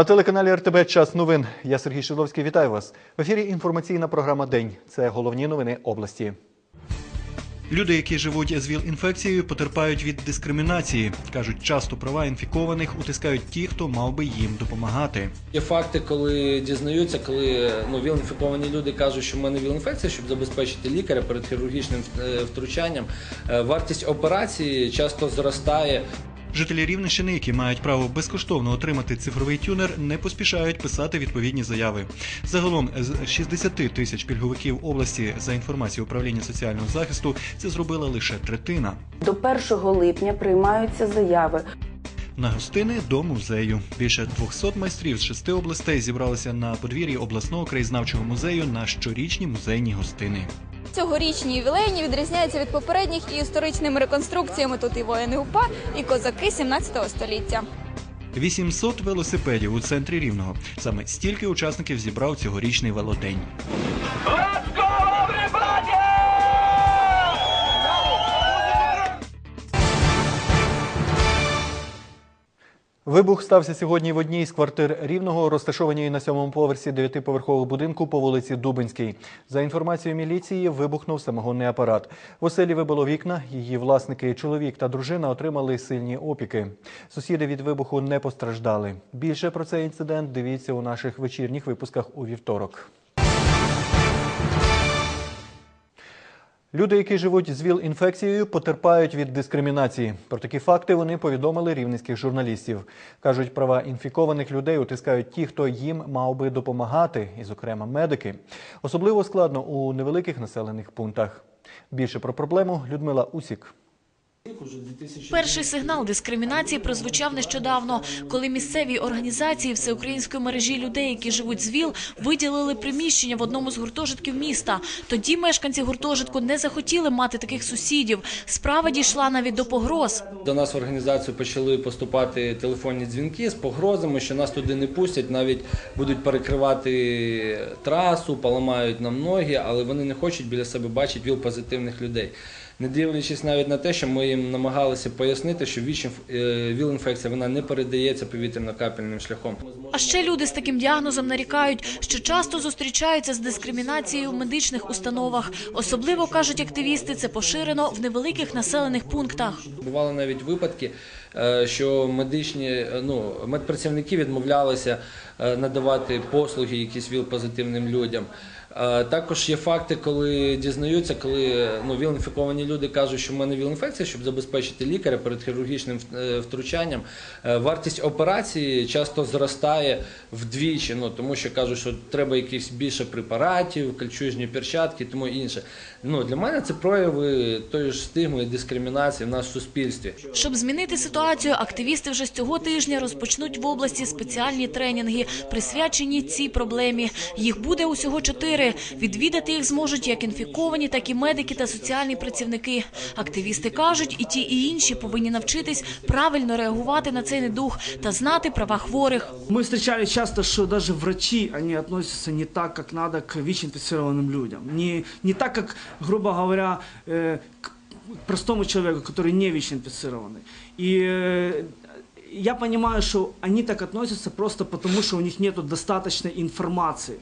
На телеканалі РТБ Час новин. Я Сергій Шиловський. Вітаю вас. В ефірі інформаційна програма День. Це головні новини області. Люди, які живуть з ВІЛ-інфекцією, потерпають від дискримінації. кажуть, часто права інфікованих утискають ті, хто мав би їм допомагати. Є факти, коли дізнаються, коли ну ВІЛ-інфіковані люди кажуть, що в мене ВІЛ-інфекція, щоб забезпечити лікаря перед хірургічним е, втручанням. е, Вартість операції часто зростає. Жителі Рівненщини, які мають право безкоштовно отримати цифровий тюнер, не поспішають писати відповідні заяви. Загалом з 60 тисяч пільговиків області, за інформацією управління соціального захисту, це зробила лише третина. До 1 липня приймаються заяви. На гостини до музею. Більше 200 майстрів з шести областей зібралися на подвір'ї обласного краєзнавчого музею на щорічні музейні гостини. Цьогорічні ювілейні відрізняються від попередніх і історичними реконструкціями. Тут і воїни УПА, і козаки 17 століття. 800 велосипедів у центрі Рівного. Саме стільки учасників зібрав цьогорічний велодень. Вибух стався сьогодні в одній з квартир Рівного, розташованій на сьомому поверсі дев'ятиповерхового будинку по вулиці Дубинській. За інформацією міліції, вибухнув самогонний апарат. В оселі вибило вікна. Її власники, чоловік та дружина отримали сильні опіки. Сусіди від вибуху не постраждали. Більше про цей інцидент дивіться у наших вечірніх випусках у вівторок. Люди, які живуть з ВІЛ-інфекцією, потерпають від дискримінації. Про такі факти вони повідомили рівненських журналістів. Кажуть, права інфікованих людей утискають ті, хто їм мав би допомагати, і, зокрема, медики. Особливо складно у невеликих населених пунктах. Більше про проблему Людмила Усік. Перший сигнал дискримінації прозвучав нещодавно, коли місцеві організації всеукраїнської мережі людей, які живуть з ВІЛ, виділили приміщення в одному з гуртожитків міста. Тоді мешканці гуртожитку не захотіли мати таких сусідів. Справа дійшла навіть до погроз. До нас в організацію почали поступати телефонні дзвінки з погрозами, що нас туди не пустять, навіть будуть перекривати трасу, поламають нам ноги, але вони не хочуть біля себе бачити ВІЛ-позитивних людей. Не дивлячись навіть на те, що ми їм намагалися пояснити, що е, ВІЛ-інфекція вона не передається повітряно-капельним шляхом. А ще люди з таким діагнозом нарікають, що часто зустрічаються з дискримінацією в медичних установах. Особливо кажуть активісти, це поширено в невеликих населених пунктах. Бували навіть випадки, е, що медичні е, ну, медпрацівники відмовлялися надавати послуги якісь ВІЛ-позитивним людям. Також є факти, коли дізнаються, коли ну, ВІЛ-інфіковані люди кажуть, що в мене ВІЛ-інфекція, щоб забезпечити лікаря перед хірургічним е, втручанням. Е, Вартість операції часто зростає вдвічі, ну, тому що кажуть, що треба якихось більше препаратів, кальчужні перчатки тому інше. Ну, для мене це прояви тої ж стигми і дискримінації в нашому суспільстві. Щоб змінити ситуацію, активісти вже з цього тижня розпочнуть в області спеціальні тренінги, присвячені цій проблемі. Їх буде усього чотири Відвідати їх зможуть як інфіковані, так і медики та соціальні працівники. Активісти кажуть, і ті, і інші повинні навчитись правильно реагувати на цей недух та знати права хворих. Мы встречали часто, что даже врачи, они относятся не так, как надо к ВИЧ-инфицированным людям. Не, не так, как, грубо говоря, э, к простому человеку, который не ВИЧ-инфицированный. И э, я понимаю, что они так относятся просто потому, что у них нет достаточной информации.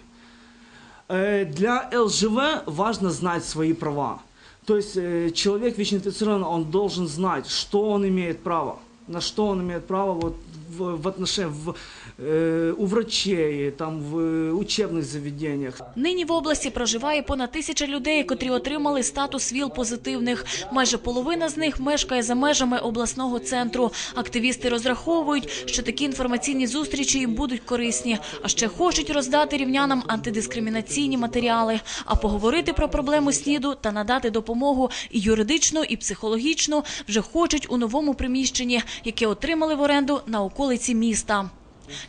Э, Для ЛЖВ важно знать свои права. То есть э, человек ВИЧ-инфицирован, он должен знать, что он имеет право, на что он имеет право вот в, в отношении в, э, у врачей, там в э, учебных заведениях. Нині в області проживає понад тисяча людей, котрі отримали статус ВІЛ-позитивних. Майже половина з них мешкає за межами обласного центру. Активісти розраховують, що такі інформаційні зустрічі їм будуть корисні, а ще хочуть роздати рівнянам антидискримінаційні матеріали, а поговорити про проблему СНІДу та надати допомогу і юридичну, і психологічну вже хочуть у новому приміщенні, яке отримали в оренду на околиці міста.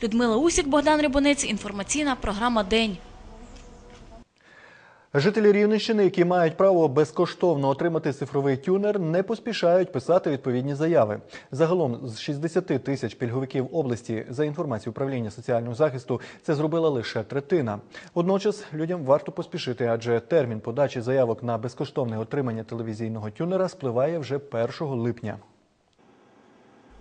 Людмила Усік, Богдан Рибонець. Інформаційна програма День. Жителі Рівненщини, які мають право безкоштовно отримати цифровий тюнер, не поспішають писати відповідні заяви. Загалом з 60 тисяч пільговиків області, за інформацією управління соціального захисту, це зробила лише третина. Водночас людям варто поспішити, адже термін подачі заявок на безкоштовне отримання телевізійного тюнера спливає вже 1 липня.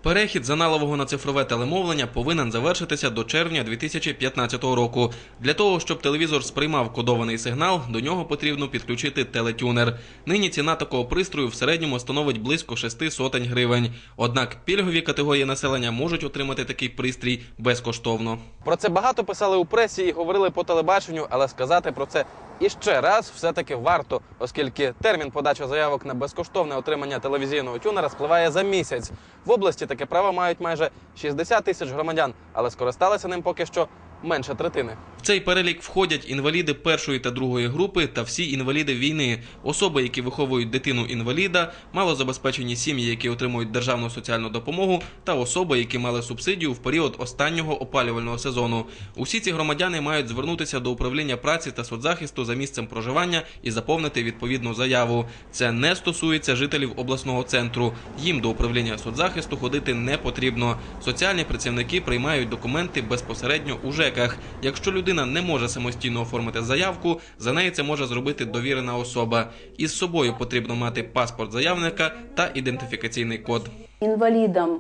Перехід з аналогового на цифрове телемовлення повинен завершитися до червня 2015 року. Для того, щоб телевізор сприймав кодований сигнал, до нього потрібно підключити телетюнер. Нині ціна такого пристрою в середньому становить близько 6 сотень гривень. Однак пільгові категорії населення можуть отримати такий пристрій безкоштовно. Про це багато писали у пресі і говорили по телебаченню, але сказати про це іще раз все-таки варто, оскільки термін подачі заявок на безкоштовне отримання телевізійного тюнера спливає за місяць. В області таке право мають майже 60 тисяч громадян, але скористалися ним поки що менше третини. В цей перелік входять інваліди першої та другої групи та всі інваліди війни, особи, які виховують дитину інваліда, малозабезпечені сім'ї, які отримують державну соціальну допомогу, та особи, які мали субсидію в період останнього опалювального сезону. Усі ці громадяни мають звернутися до управління праці та соцзахисту за місцем проживання і заповнити відповідну заяву. Це не стосується жителів обласного центру. Їм до управління соцзахисту ходити не потрібно. Соціальні працівники приймають документи безпосередньо у ЖЕКах. Якщо людина не може самостійно оформити заявку, за неї це може зробити довірена особа. Із собою потрібно мати паспорт заявника та ідентифікаційний код. Інвалідам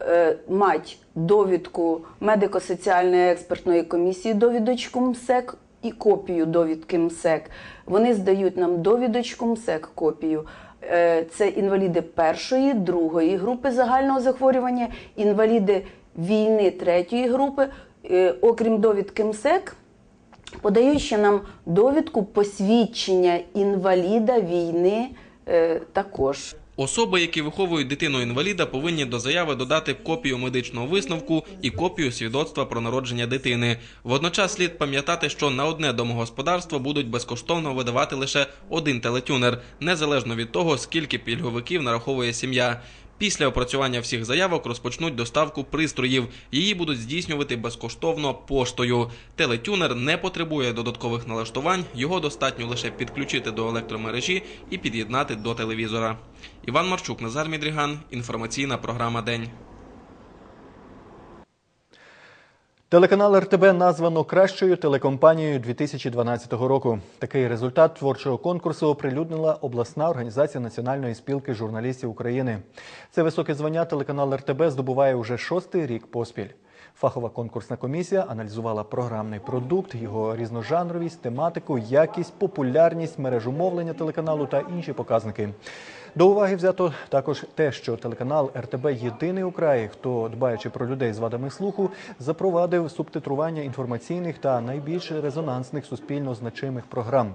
е, мать довідку медико-соціальної експертної комісії, довідочку МСЕК і копію довідки МСЕК. Вони здають нам довідочку МСЕК копію. Е, Це інваліди першої, другої групи загального захворювання, інваліди війни третьої групи. Е, Окрім довідки МСЕК, подають ще нам довідку посвідчення інваліда війни е, також. Особи, які виховують дитину інваліда, повинні до заяви додати копію медичного висновку і копію свідоцтва про народження дитини. Водночас слід пам'ятати, що на одне домогосподарство будуть безкоштовно видавати лише один телетюнер, незалежно від того, скільки пільговиків нараховує сім'я. Після опрацювання всіх заявок розпочнуть доставку пристроїв. Її будуть здійснювати безкоштовно поштою. Телетюнер не потребує додаткових налаштувань, його достатньо лише підключити до електромережі і під'єднати до телевізора. Іван Марчук, Назар Мідріган. Інформаційна програма День. Телеканал РТБ названо кращою телекомпанією 2012 року. Такий результат творчого конкурсу оприлюднила обласна організація Національної спілки журналістів України. Це високе звання телеканал РТБ здобуває уже шостий рік поспіль. Фахова конкурсна комісія аналізувала програмний продукт, його різножанровість, тематику, якість, популярність, мережу мовлення телеканалу та інші показники. До уваги взято також те, що телеканал РТБ єдиний у краї, хто, дбаючи про людей з вадами слуху, запровадив субтитрування інформаційних та найбільш резонансних суспільно значимих програм.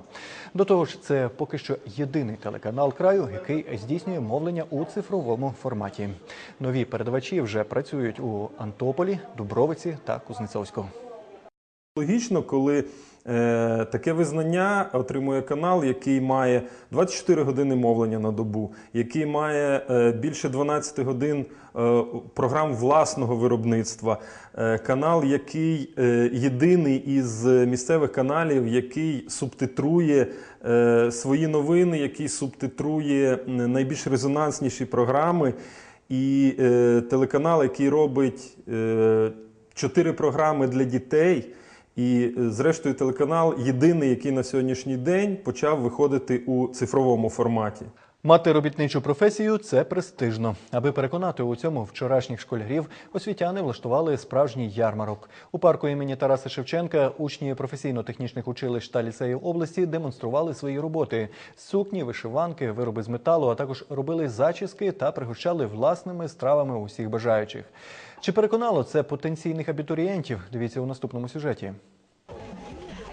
До того ж, це поки що єдиний телеканал краю, який здійснює мовлення у цифровому форматі. Нові передавачі вже працюють у Антополі, Дубровиці та Кузнецовську. Логічно, коли таке визнання отримує канал, який має 24 години мовлення на добу, який має е, більше 12 годин е, програм власного виробництва, е, канал, який е, єдиний із місцевих каналів, який субтитрує е, свої новини, який субтитрує найбільш резонансніші програми, і е, телеканал, який робить е, чотири програми для дітей. І, е, зрештою, телеканал єдиний, який на сьогоднішній день почав виходити у цифровому форматі. Мати робітничу професію це престижно. Аби переконати у цьому вчорашніх школярів, освітяни влаштували справжній ярмарок. У парку імені Тараса Шевченка учні професійно-технічних училищ та ліцеїв області демонстрували свої роботи: сукні, вишиванки, вироби з металу, а також робили зачіски та пригощали власними стравами усіх бажаючих. Чи переконало це потенційних абітурієнтів? Дивіться у наступному сюжеті.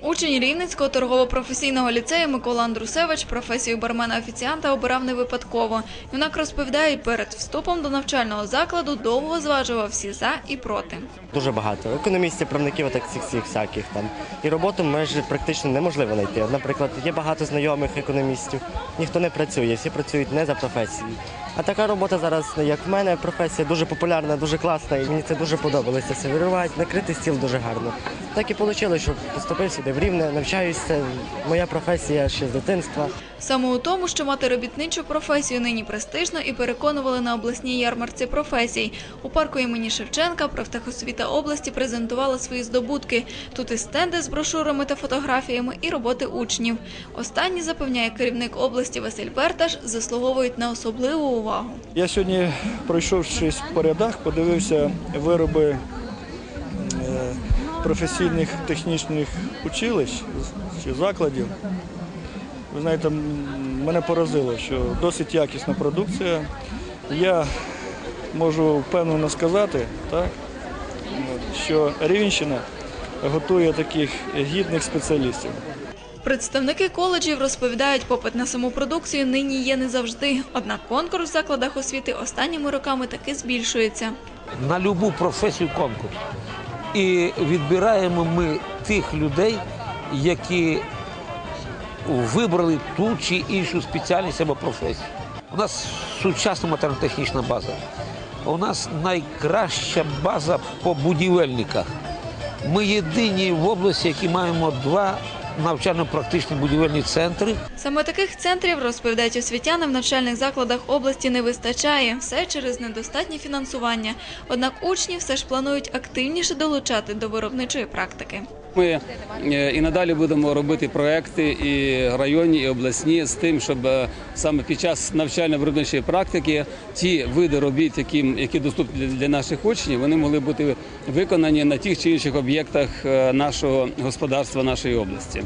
Учень Рівненського торгово-професійного ліцею Микола Андрусевич професію бармена-офіціанта обирав не випадково. Юнак розповідає, перед вступом до навчального закладу довго зважував всі за і проти. Дуже багато економістів, правників, так всіх всіх всяких там. І роботу майже практично неможливо знайти. Наприклад, є багато знайомих економістів, ніхто не працює, всі працюють не за професією. А така робота зараз, як в мене, професія дуже популярна, дуже класна, і мені це дуже подобалося. Сервірувати, накрити стіл дуже гарно. Так і вийшло, що поступив сюди в Рівне, навчаюся. Моя професія ще з дитинства. Саме у тому, що мати робітничу професію нині престижно і переконували на обласній ярмарці професій. У парку імені Шевченка профтехосвіта області презентувала свої здобутки. Тут і стенди з брошурами та фотографіями, і роботи учнів. Останні, запевняє керівник області Василь Берташ, заслуговують на особливу увагу. Я сьогодні, пройшовшись по рядах, подивився вироби професійних технічних училищ чи закладів. Ви знаєте, мене поразило, що досить якісна продукція. Я можу впевнено сказати, так, що Рівенщина готує таких гідних спеціалістів. Представники коледжів розповідають, попит на саму продукцію нині є не завжди. Однак конкурс в закладах освіти останніми роками таки збільшується. на любу професію конкурс. І відбираємо ми тих людей, які вибрали ту чи іншу спеціальність або професію. У нас сучасна матеріально-технічна база. У нас найкраща база по будівельниках. Ми єдині в області, які маємо два навчально-практичні будівельні центри. Саме таких центрів, розповідають освітяни, в навчальних закладах області не вистачає. Все через недостатнє фінансування. Однак учні все ж планують активніше долучати до виробничої практики. Ми е, і надалі будемо робити проекти і районні, і обласні з тим, щоб е, саме під час навчально-виробничої практики ті види робіт, які, які доступні для наших учнів, вони могли бути виконані на тих чи інших об'єктах е, нашого господарства, нашої області.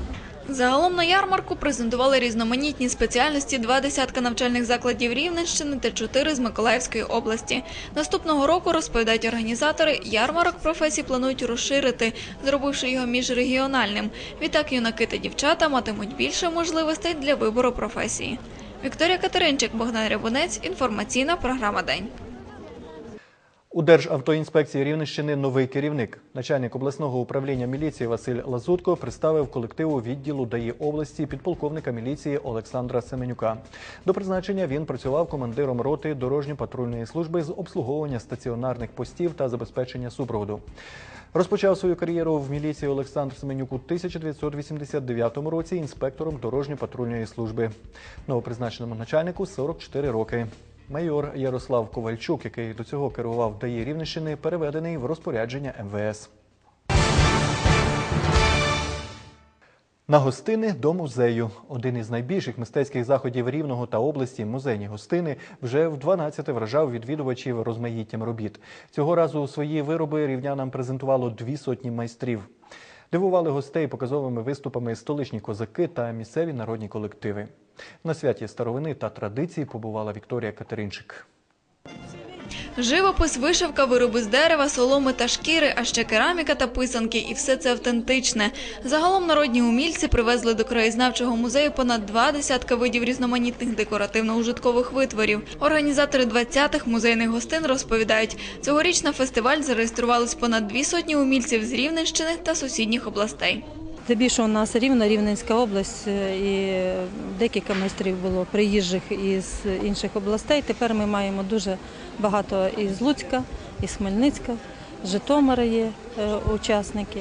Загалом на ярмарку презентували різноманітні спеціальності два десятка навчальних закладів Рівненщини та чотири з Миколаївської області. Наступного року, розповідають організатори, ярмарок професій планують розширити, зробивши його міжрегіональним. Відтак юнаки та дівчата матимуть більше можливостей для вибору професії. Вікторія Катеринчик, Богдан Рябунець, інформаційна програма День. У Державтоінспекції Рівненщини новий керівник. Начальник обласного управління міліції Василь Лазутко представив колективу відділу ДАІ області підполковника міліції Олександра Семенюка. До призначення він працював командиром роти дорожньо-патрульної служби з обслуговування стаціонарних постів та забезпечення супроводу. Розпочав свою кар'єру в міліції Олександр Семенюк у 1989 році інспектором дорожньо-патрульної служби. Новопризначеному начальнику 44 роки. Майор Ярослав Ковальчук, який до цього керував ДАІ Рівненщини, переведений в розпорядження МВС. На гостини до музею. Один із найбільших мистецьких заходів Рівного та області музейні гостини вже в 12 вражав відвідувачів розмаїттям робіт. Цього разу свої вироби рівнянам презентувало дві сотні майстрів. Дивували гостей показовими виступами столичні козаки та місцеві народні колективи. На святі старовини та традиції побувала Вікторія Катеринчик. Живопис, вишивка, вироби з дерева, соломи та шкіри, а ще кераміка та писанки, і все це автентичне. Загалом народні умільці привезли до краєзнавчого музею понад два десятка видів різноманітних декоративно-ужиткових витворів. Організатори 20-х музейних гостин розповідають, цьогоріч на фестиваль зареєструвались понад дві сотні умільців з Рівненщини та сусідніх областей. Здебільшого у нас Рівна, Рівненська область е, і декілька майстрів було приїжджих із інших областей. Тепер ми маємо дуже багато із Луцька, із Хмельницька, з Житомира є е, учасники.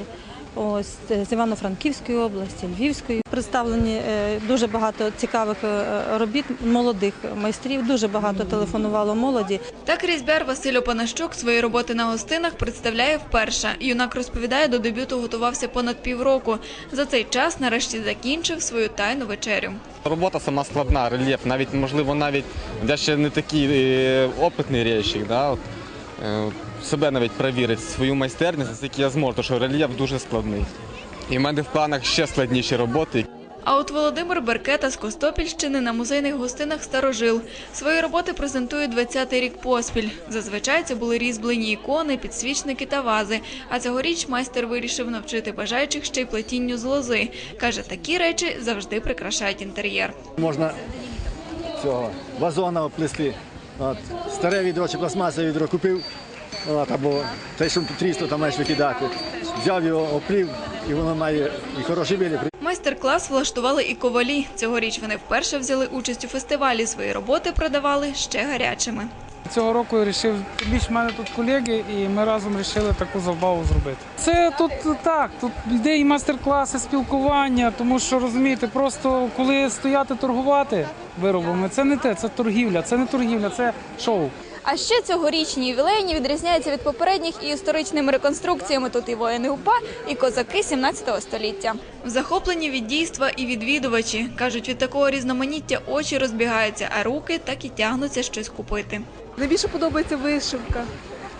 Ось е, з Івано-Франківської області, Львівської представлені е, дуже багато цікавих е, робіт молодих майстрів. Дуже багато телефонувало молоді. Так різьбяр Василь Опанащук свої роботи на гостинах представляє вперше. Юнак розповідає, до дебюту готувався понад півроку. За цей час нарешті закінчив свою тайну вечерю. Робота сама складна, рельєф, навіть можливо, навіть я ще не такий е, опитний рейщик, да, от, е, себе навіть перевірити, свою майстерність, наскільки я зможу, тому що рельєф дуже складний. І в мене в планах ще складніші роботи. А от Володимир Беркета з Костопільщини на музейних гостинах старожил. Свої роботи презентує 20-й рік поспіль. Зазвичай це були різьблені ікони, підсвічники та вази. А цьогоріч майстер вирішив навчити бажаючих ще й плетінню з лози. Каже, такі речі завжди прикрашають інтер'єр. Можна цього вазона оплести. От, старе відро чи пластмасове відро купив, от, або те, що трісло, там маєш викидати. Взяв його, оплів, і воно має і хороший вилів. Майстер-клас влаштували і ковалі. Цьогоріч вони вперше взяли участь у фестивалі. Свої роботи продавали ще гарячими. Цього року я вирішив, більш в мене тут колеги, і ми разом вирішили таку забаву зробити. Це тут так, тут йде і майстер-класи, спілкування, тому що розумієте, просто коли стояти торгувати виробами, це не те, це торгівля, це не торгівля, це шоу. А ще цьогорічні ювілейні відрізняються від попередніх і історичними реконструкціями. Тут і воїни УПА, і козаки 17 століття. Захоплені від дійства і відвідувачі. Кажуть, від такого різноманіття очі розбігаються, а руки так і тягнуться щось купити. Найбільше подобається вишивка.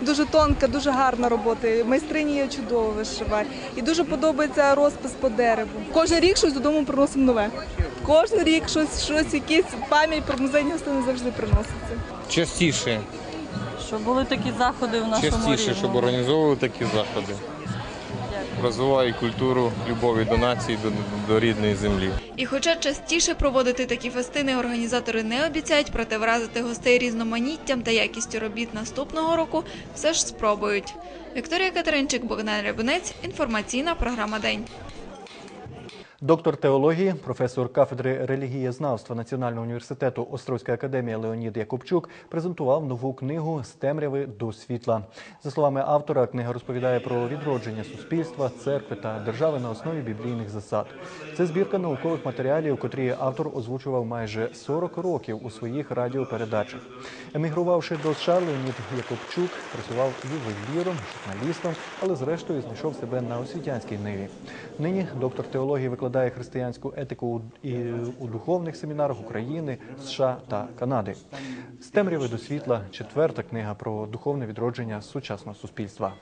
Дуже тонка, дуже гарна робота. Майстрині є чудово вишивають. І дуже подобається розпис по дереву. Кожен рік щось додому приносимо нове. Кожен рік щось, щось, якісь пам'ять про музейні гостини завжди приноситься. Частіше, Щоб були такі заходи в нашому частіше, щоб рівному. організовували такі заходи. Розвиває культуру любові до нації, до, до рідної землі. І хоча частіше проводити такі фестини організатори не обіцяють, проте вразити гостей різноманіттям та якістю робіт наступного року все ж спробують. Вікторія Катеринчик, Богдан Рябинець, інформаційна програма День. Доктор теології, професор кафедри релігієзнавства Національного університету Острозька академія Леонід Якубчук презентував нову книгу з темряви до світла. За словами автора, книга розповідає про відродження суспільства, церкви та держави на основі біблійних засад. Це збірка наукових матеріалів, котрі автор озвучував майже 40 років у своїх радіопередачах. Емігрувавши до США, Леонід Якубчук працював ювеліром, журналістом, але зрештою знайшов себе на освітянській ниві. Нині доктор теології викладає християнську етику і у духовних семінарах України, США та Канади. З темряви до світла четверта книга про духовне відродження сучасного суспільства.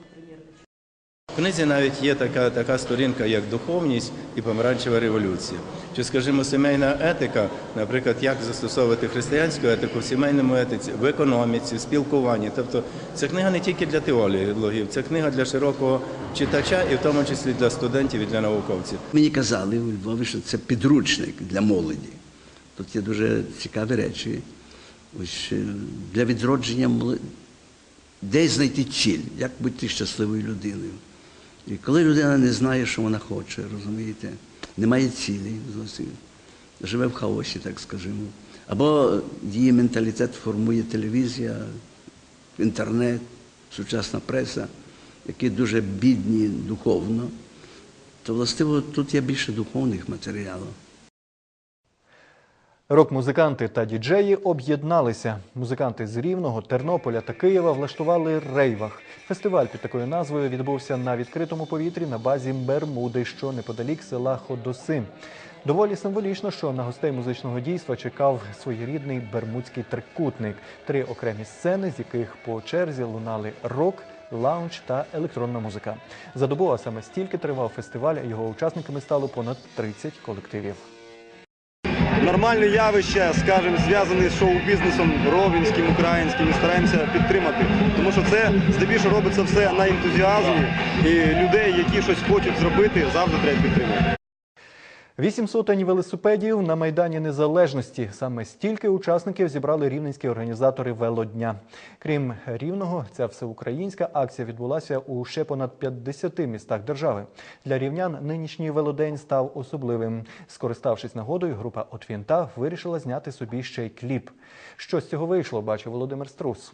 В книзі навіть є така, така сторінка, як духовність і помаранчева революція. Чи, скажімо, сімейна етика, наприклад, як застосовувати християнську етику в сімейному етиці, в економіці, в спілкуванні. Тобто ця книга не тільки для теологів, це книга для широкого читача і в тому числі для студентів і для науковців. Мені казали у Львові, що це підручник для молоді. Тут є дуже цікаві речі. Ось е, для відродження молоді. Де знайти ціль, як бути щасливою людиною. І коли людина не знає, що вона хоче, розумієте, немає цілі зовсім, живе в хаосі, так скажімо. Або її менталітет формує телевізія, інтернет, сучасна преса, які дуже бідні духовно, то властиво тут є більше духовних матеріалів. Рок-музиканти та діджеї об'єдналися. Музиканти з Рівного, Тернополя та Києва влаштували рейвах. Фестиваль під такою назвою відбувся на відкритому повітрі на базі Бермуди, що неподалік села Ходоси. Доволі символічно, що на гостей музичного дійства чекав своєрідний бермудський трикутник. Три окремі сцени, з яких по черзі лунали рок, лаунж та електронна музика. За добу, а саме стільки тривав фестиваль, його учасниками стало понад 30 колективів. Нормальне явище, скажімо, зв'язане з шоу-бізнесом ровенським, українським, і стараємося підтримати. Тому що це здебільшого робиться все на ентузіазмі, і людей, які щось хочуть зробити, завжди треба підтримати. Вісім сотень велосипедів на Майдані Незалежності. Саме стільки учасників зібрали рівненські організатори велодня. Крім Рівного, ця всеукраїнська акція відбулася у ще понад 50 містах держави. Для рівнян нинішній велодень став особливим. Скориставшись нагодою, група Отвінта вирішила зняти собі ще й кліп. Що з цього вийшло, бачив Володимир Струс.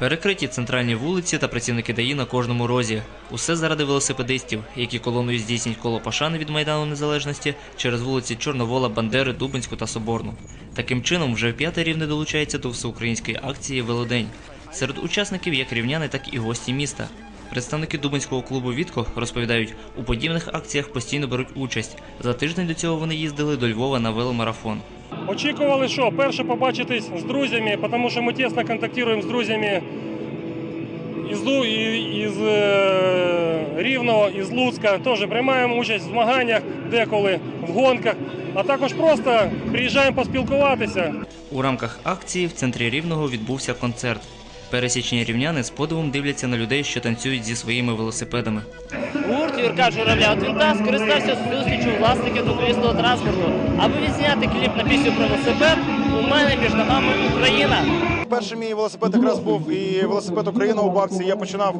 Перекриті центральні вулиці та працівники ДАІ на кожному розі. Усе заради велосипедистів, які колоною здійснять коло Пашани від Майдану Незалежності через вулиці Чорновола, Бандери, Дубинську та Соборну. Таким чином, вже в п'яте рівне долучається до всеукраїнської акції Велодень. Серед учасників як рівняни, так і гості міста. Представники Дубинського клубу Вітко розповідають, у подібних акціях постійно беруть участь. За тиждень до цього вони їздили до Львова на веломарафон. Очікували, що перше побачитись з друзями, тому що ми тісно контактуємо з друзями із, із е, Рівного, із Луцька. Теж приймаємо участь в змаганнях, деколи в гонках, а також просто приїжджаємо поспілкуватися. У рамках акції в центрі Рівного відбувся концерт. Пересічні рівняни з подивом дивляться на людей, що танцюють зі своїми велосипедами. Гурт Юрка Журавля Твінта скористався зустрічю власників двоколісного транспорту, аби відзняти кліп на пісню про велосипед у мене між ногами Україна. Перший мій велосипед якраз був і велосипед Україна у бабці. Я починав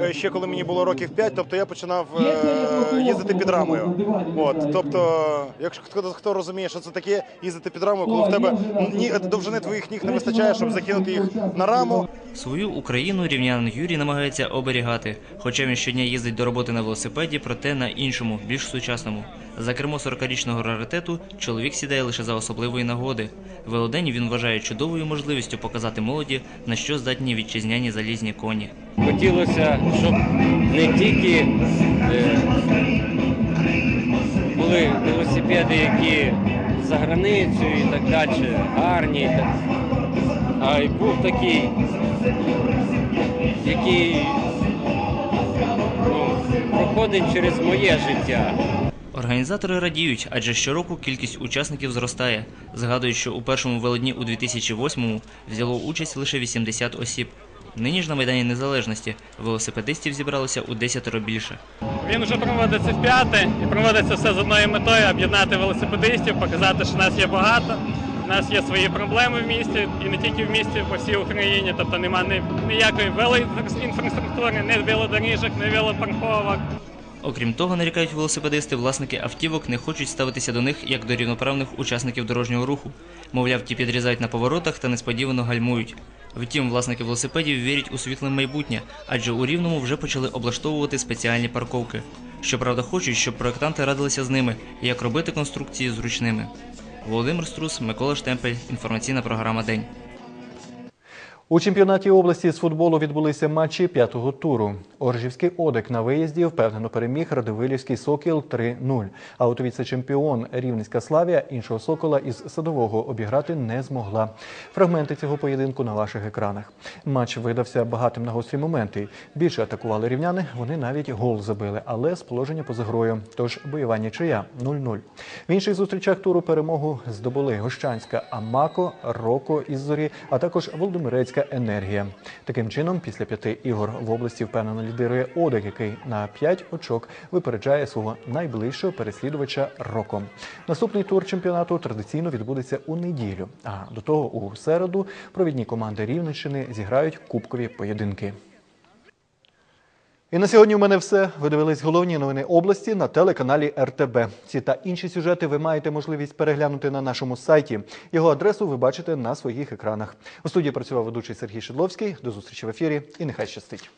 е, ще коли мені було років 5, тобто я починав е, їздити під рамою. От, тобто, якщо хто, хто розуміє, що це таке їздити під рамою, коли в тебе ні, довжини твоїх ніг не вистачає, щоб закинути їх на раму. Свою Україну рівнянин Юрій намагається оберігати, хоча він щодня їздить до роботи на велосипеді, проте на іншому, більш сучасному. За кермо 40-річного раритету чоловік сідає лише за особливої нагоди. Велодень він вважає чудовою можливістю показати молоді, на що здатні вітчизняні залізні коні. Хотілося, щоб не тільки е, були велосипеди, які за границею і так далі, гарні, а й був такий, який ну, проходить через моє життя. Організатори радіють, адже щороку кількість учасників зростає. Згадують, що у першому велодні у 2008-му взяло участь лише 80 осіб. Нині ж на Майдані Незалежності велосипедистів зібралося у десятеро більше. Він вже проводиться в п'яте і проводиться все з одною метою об'єднати велосипедистів, показати, що нас є багато. У нас є свої проблеми в місті, і не тільки в місті, по всій Україні. Тобто немає ні- ніякої велоінфраструктури, ні велодоріжок, ні велопарковок. Окрім того, нарікають велосипедисти, власники автівок не хочуть ставитися до них як до рівноправних учасників дорожнього руху. Мовляв, ті підрізають на поворотах та несподівано гальмують. Втім, власники велосипедів вірять у світле майбутнє, адже у Рівному вже почали облаштовувати спеціальні парковки. Щоправда, хочуть, щоб проєктанти радилися з ними, як робити конструкції зручними. Володимир Струс, Микола Штемпель, інформаційна програма День. У чемпіонаті області з футболу відбулися матчі п'ятого туру. Оржівський Одек на виїзді впевнено переміг Радивилівський Сокіл 3-0. А от віце-чемпіон Рівненська Славія іншого Сокола із Садового обіграти не змогла. Фрагменти цього поєдинку на ваших екранах. Матч видався багатим на гострі моменти. Більше атакували рівняни, вони навіть гол забили, але з положення поза грою. Тож бойова нічия 0-0. В інших зустрічах туру перемогу здобули Гощанська Амако, Роко із Зорі, а також Володимирецька енергія. Таким чином, після п'яти ігор в області впевнено лідирує Одек, який на п'ять очок випереджає свого найближчого переслідувача роком. Наступний тур чемпіонату традиційно відбудеться у неділю. А до того у середу провідні команди Рівненщини зіграють кубкові поєдинки. І на сьогодні у мене все. Ви дивились головні новини області на телеканалі РТБ. Ці та інші сюжети ви маєте можливість переглянути на нашому сайті. Його адресу ви бачите на своїх екранах. У студії працював ведучий Сергій Шедловський. До зустрічі в ефірі і нехай щастить.